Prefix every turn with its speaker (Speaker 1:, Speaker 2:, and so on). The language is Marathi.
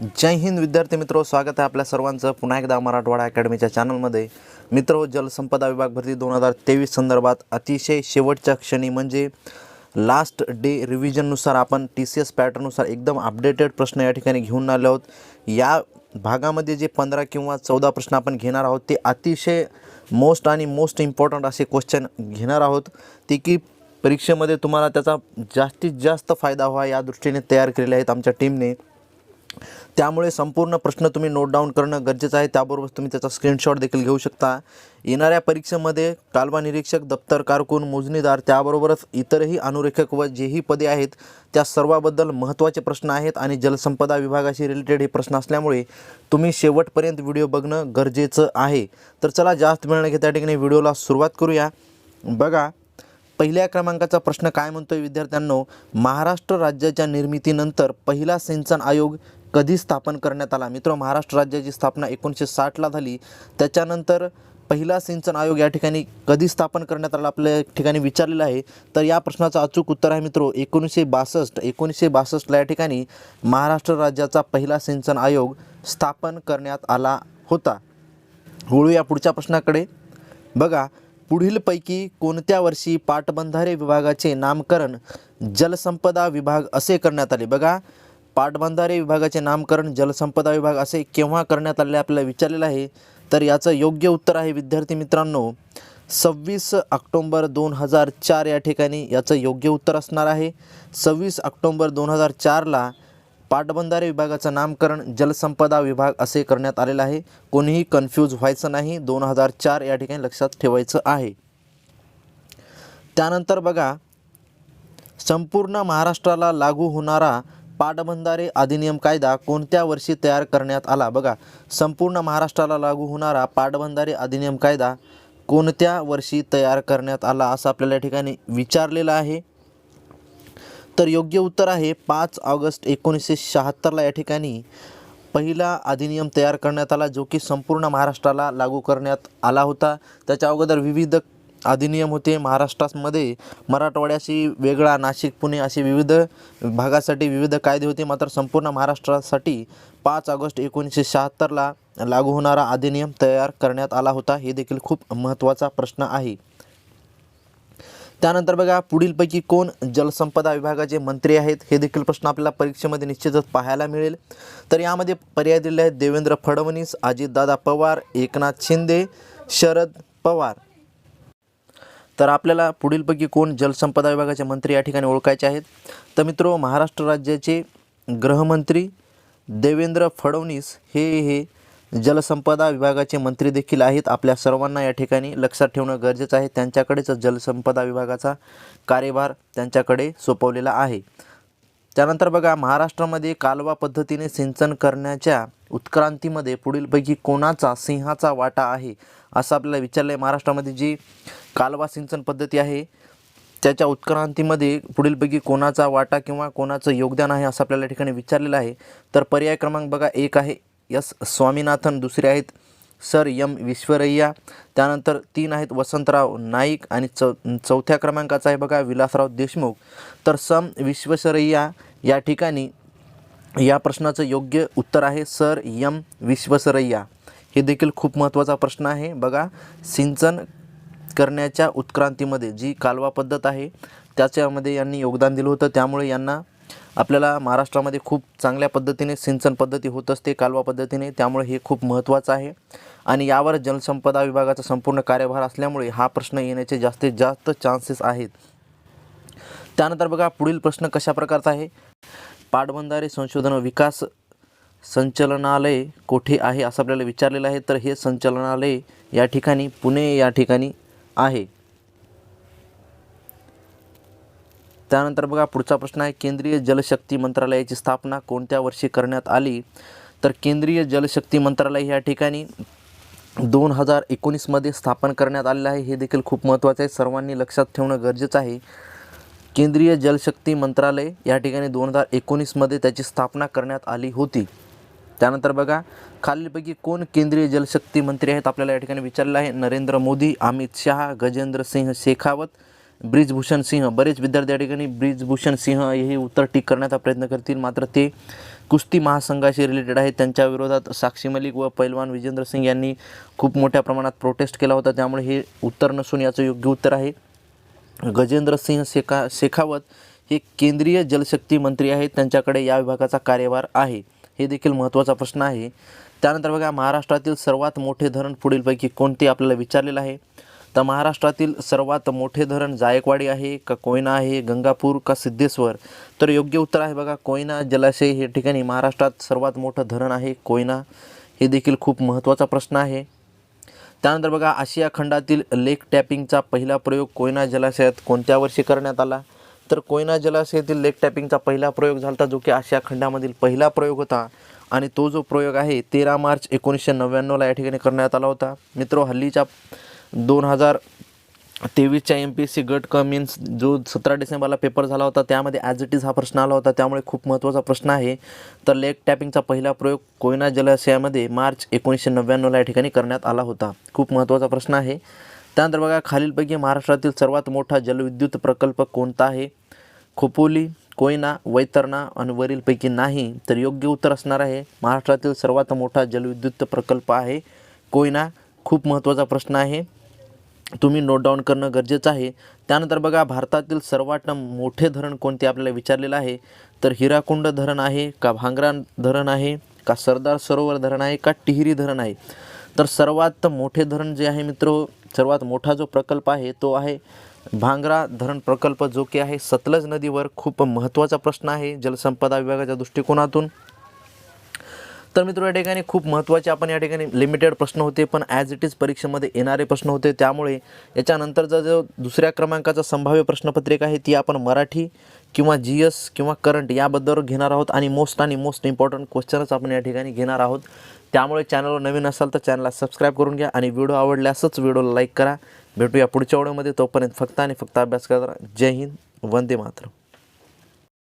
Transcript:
Speaker 1: जय हिंद विद्यार्थी मित्र स्वागत आहे आपल्या सर्वांचं पुन्हा एकदा मराठवाडा अकॅडमीच्या चॅनलमध्ये. मित्र जलसंपदा विभाग भरती दोन हजार तेवीस संदर्भात अतिशय शेवटच्या क्षणी म्हणजे लास्ट डे रिव्हिजननुसार आपण टी सी एस पॅटर्ननुसार एकदम अपडेटेड प्रश्न या ठिकाणी घेऊन आले आहोत. या भागामध्ये जे पंधरा किंवा चौदा प्रश्न आपण घेणार आहोत ते अतिशय मोस्ट आणि मोस्ट इम्पॉर्टंट असे क्वेश्चन घेणार आहोत. ते की परीक्षेमध्ये तुम्हाला त्याचा जास्तीत जास्त फायदा व्हा या दृष्टीने तयार केलेले आहेत आमच्या टीमने त्यामुळे संपूर्ण प्रश्न तुम्ही नोट डाऊन करणं गरजेचं आहे. त्याबरोबर तुम्ही त्याचा स्क्रीनशॉट देखील घेऊ शकता. येणाऱ्या परीक्षेमध्ये कालवा निरीक्षक दप्तर कारकून मोजणीदार त्याबरोबरच इतरही अनुरेखक व जेही पदे आहेत त्या सर्वाबद्दल महत्त्वाचे प्रश्न आहेत आणि जलसंपदा विभागाशी रिलेटेड हे प्रश्न असल्यामुळे तुम्ही शेवटपर्यंत व्हिडिओ बघणं गरजेचं आहे. तर चला जास्त वेळ न घेता ठिकाणी व्हिडिओला सुरुवात करूया. बघा पहिल्या क्रमांकाचा प्रश्न काय म्हणतोय विद्यार्थ्यांनो? महाराष्ट्र राज्याच्या निर्मितीनंतर पहिला सिंचन आयोग कधी स्थापन करण्यात आला? मित्र महाराष्ट्र राज्याची स्थापना एकोणीसशे साठला झाली. त्याच्यानंतर पहिला सिंचन आयोग या ठिकाणी कधी स्थापन करण्यात आला आपल्या ठिकाणी विचारलेलं आहे. तर या प्रश्नाचं अचूक उत्तर आहे मित्रो एकोणीसशे बासष्ट. एकोणीसशे बासष्टला या ठिकाणी महाराष्ट्र राज्याचा पहिला सिंचन आयोग स्थापन करण्यात आला होता. वळूया पुढच्या प्रश्नाकडे. बघा पुढीलपैकी कोणत्या वर्षी पाटबंधारे विभागाचे नामकरण जलसंपदा विभाग असे करण्यात आले? बघा पाटबंधारे विभागाचे नामकरण जलसंपदा विभाग असे केव्हा करण्यात आले आपल्याला विचारलेलं आहे तर याचं योग्य उत्तर आहे विद्यार्थी मित्रांनो सव्वीस ऑक्टोंबर दोन हजार चार या ठिकाणी याचं योग्य उत्तर असणार आहे. सव्वीस ऑक्टोंबर दोन हजार चारला पाटबंधारे विभागाचं नामकरण जलसंपदा विभाग असे करण्यात आलेलं आहे. कोणीही कन्फ्यूज व्हायचं नाही दोन हजार चार या ठिकाणी लक्षात ठेवायचं आहे. त्यानंतर बघा संपूर्ण महाराष्ट्राला लागू होणारा पाटबंधारे अधिनियम कायदा कोणत्या वर्षी तयार करण्यात आला? बघा संपूर्ण महाराष्ट्राला लागू होणारा पाटबंधारे अधिनियम कायदा कोणत्या वर्षी तयार करण्यात आला असं आपल्याला या ठिकाणी विचारलेलं आहे. तर योग्य उत्तर आहे पाच ऑगस्ट एकोणीसशे शहात्तरला या ठिकाणी पहिला अधिनियम तयार करण्यात आला जो की संपूर्ण महाराष्ट्राला लागू करण्यात आला होता. त्याच्या अगोदर विविध अधिनियम होते. महाराष्ट्रामध्ये मराठवाड्याशी वेगळा नाशिक पुणे असे विविध भागासाठी विविध कायदे होते. मात्र संपूर्ण महाराष्ट्रासाठी पाच ऑगस्ट एकोणीसशे शहात्तरला लागू होणारा अधिनियम तयार करण्यात आला होता. हे देखील खूप महत्त्वाचा प्रश्न आहे. त्यानंतर बघा पुढीलपैकी कोण जलसंपदा विभागाचे मंत्री आहेत? हे देखील प्रश्न आपल्याला परीक्षेमध्ये निश्चितच पाहायला मिळेल. तर यामध्ये पर्याय दिले आहेत देवेंद्र फडणवीस अजितदादा पवार एकनाथ शिंदे शरद पवार. तर आपल्याला पुढीलपैकी कोण जलसंपदा विभागाचे मंत्री या ठिकाणी ओळखायचे आहेत? तर मित्रो महाराष्ट्र राज्याचे गृहमंत्री देवेंद्र फडणवीस हे हे जलसंपदा विभागाचे मंत्री देखील आहेत. आपल्या सर्वांना या ठिकाणी लक्षात ठेवणं गरजेचं आहे. त्यांच्याकडेच जलसंपदा विभागाचा कार्यभार त्यांच्याकडे सोपवलेला आहे. त्यानंतर बघा महाराष्ट्रामध्ये कालवा पद्धतीने सिंचन करण्याच्या उत्क्रांतीमध्ये पुढीलपैकी कोणाचा सिंहाचा वाटा आहे असं आपल्याला विचारलं आहे महाराष्ट्रामध्ये जी कालवा सिंचन पद्धती आहे. त्याच्या उत्क्रांतीमध्ये पुढीलपैकी कोणाचा वाटा किंवा कोणाचं योगदान आहे असं आपल्याला या ठिकाणी विचारलेलं आहे. तर पर्याय क्रमांक बघा एक आहे यस स्वामीनाथन दुसरे आहेत सर यम विश्वरय्या त्यानंतर तीन आहेत वसंतराव नाईक आणि चौ चौथ्या क्रमांकाचा आहे बघा विलासराव देशमुख. तर सम विश्वसरय्या या ठिकाणी या प्रश्नाचं योग्य उत्तर आहे सर यम विश्वसरय्या हे देखील खूप महत्त्वाचा प्रश्न आहे बघा. सिंचन करण्याच्या उत्क्रांतीमध्ये जी कालवा पद्धत आहे त्याच्यामध्ये यांनी योगदान दिलं होतं. त्यामुळे यांना आपल्याला महाराष्ट्रामध्ये खूप चांगल्या पद्धतीने सिंचन पद्धती होत असते कालवा पद्धतीने. त्यामुळे हे खूप महत्त्वाचं आहे. आणि यावर जलसंपदा विभागाचा संपूर्ण कार्यभार असल्यामुळे हा प्रश्न येण्याचे जास्तीत जास्त चान्सेस आहेत. त्यानंतर बघा पुढील प्रश्न कशा प्रकारचा आहे? पाटबंधारे संशोधन व विकास संचलनालय कोठे आहे असं आपल्याला विचारलेलं आहे. तर हे संचलनालय या ठिकाणी पुणे या ठिकाणी आहे. त्यानंतर बघा पुढचा प्रश्न आहे केंद्रीय जलशक्ती मंत्रालयाची स्थापना कोणत्या वर्षी करण्यात आली? तर केंद्रीय जलशक्ती मंत्रालय या ठिकाणी दोन हजार एकोणीसमध्ये स्थापन करण्यात आलेलं आहे. हे देखील खूप महत्त्वाचं आहे. सर्वांनी लक्षात ठेवणं गरजेचं आहे. केंद्रीय जलशक्ती मंत्रालय या ठिकाणी दोन हजार एकोणीसमध्ये त्याची स्थापना करण्यात आली होती. त्यानंतर बघा खालीलपैकी कोण केंद्रीय जलशक्ती मंत्री आहेत आपल्याला या ठिकाणी विचारलं आहे. नरेंद्र मोदी अमित शहा गजेंद्र सिंह शेखावत ब्रिजभूषण सिंह. बरेच विद्यार्थी या ठिकाणी ब्रिजभूषण सिंह हे उत्तर टिक करण्याचा प्रयत्न करतील. मात्र ते कुस्ती महासंघाशी रिलेटेड आहे त्यांच्या विरोधात साक्षी मलिक व पैलवान विजेंद्र सिंग यांनी खूप मोठ्या प्रमाणात प्रोटेस्ट केला होता. त्यामुळे हे उत्तर नसून याचं योग्य उत्तर आहे. गजेंद्र सिंह शेखा शेखावत हे केंद्रीय जलशक्ती मंत्री आहेत. त्यांच्याकडे या विभागाचा कार्यभार आहे. हे देखील महत्त्वाचा प्रश्न आहे. त्यानंतर बघा महाराष्ट्रातील सर्वात मोठे धरण पुढीलपैकी कोणते आपल्याला विचारलेलं आहे? तर महाराष्ट्रातील सर्वात मोठे धरण जायकवाडी आहे का कोयना आहे गंगापूर का सिद्धेश्वर? तर योग्य उत्तर आहे बघा कोयना जलाशय हे ठिकाणी महाराष्ट्रात सर्वात मोठं धरण आहे कोयना. हे देखील खूप महत्त्वाचा प्रश्न आहे. त्यानंतर बघा आशिया खंडातील लेक टॅपिंगचा पहिला प्रयोग कोयना जलाशयात कोणत्या वर्षी करण्यात आला? तर कोयना जलाशयातील लेक टॅपिंगचा पहिला प्रयोग झाला होता जो की आशिया खंडामधील पहिला प्रयोग होता. आणि तो जो प्रयोग आहे तेरा मार्च एकोणीसशे नव्याण्णवला या ठिकाणी करण्यात आला होता. मित्र हल्लीच्या दोन हजार तेवीसच्या एम पी एस सी गट क मीन्स जो सतरा डिसेंबरला पेपर झाला होता त्यामध्ये ॲज इट इज हा प्रश्न आला होता. त्यामुळे खूप महत्त्वाचा प्रश्न आहे. तर लेक टॅपिंगचा पहिला प्रयोग कोयना जलाशयामध्ये मार्च एकोणीसशे नव्याण्णवला या ठिकाणी करण्यात आला होता. खूप महत्त्वाचा प्रश्न आहे. त्यानंतर बघा खालीलपैकी महाराष्ट्रातील सर्वात मोठा जलविद्युत प्रकल्प कोणता आहे? खोपोली कोयना वैतरणा आणि वरीलपैकी नाही तर योग्य उत्तर असणार आहे. महाराष्ट्रातील सर्वात मोठा जलविद्युत प्रकल्प आहे कोयना. खूप महत्त्वाचा प्रश्न आहे. तुम्ही नोट डाऊन करणं गरजेचं आहे. त्यानंतर बघा भारतातील सर्वात मोठे धरण कोणते आपल्याला विचारलेलं आहे? तर हिराकुंड धरण आहे का भांगरा धरण आहे का सरदार सरोवर धरण आहे का टिहिरी धरण आहे? तर सर्वात मोठे धरण जे आहे मित्र सर्वात मोठा जो प्रकल्प आहे तो आहे भांगरा धरण प्रकल्प जो की आहे सतलज नदीवर. खूप महत्त्वाचा प्रश्न आहे जलसंपदा विभागाच्या दृष्टिकोनातून. तर मित्र या ठिकाणी खूप महत्त्वाचे आपण या ठिकाणी लिमिटेड प्रश्न होते पण ॲज इट इज परीक्षेमध्ये येणारे प्रश्न होते. त्यामुळे याच्यानंतरचा जो दुसऱ्या क्रमांकाचा संभाव्य प्रश्नपत्रिका आहे ती आपण मराठी किंवा जी एस किंवा करंट याबद्दल घेणार आहोत आणि मोस्ट आणि मोस्ट इम्पॉर्टंट क्वेश्चनच आपण या ठिकाणी घेणार आहोत. त्यामुळे चॅनलवर नवीन असाल तर चॅनलला सबस्क्राईब करून घ्या आणि व्हिडिओ आवडल्यासच व्हिडिओला लाईक करा. भेटूया पुढच्या व्हिडिओमध्ये. तोपर्यंत फक्त आणि फक्त अभ्यास करा. जय हिंद. वंदे मातरम.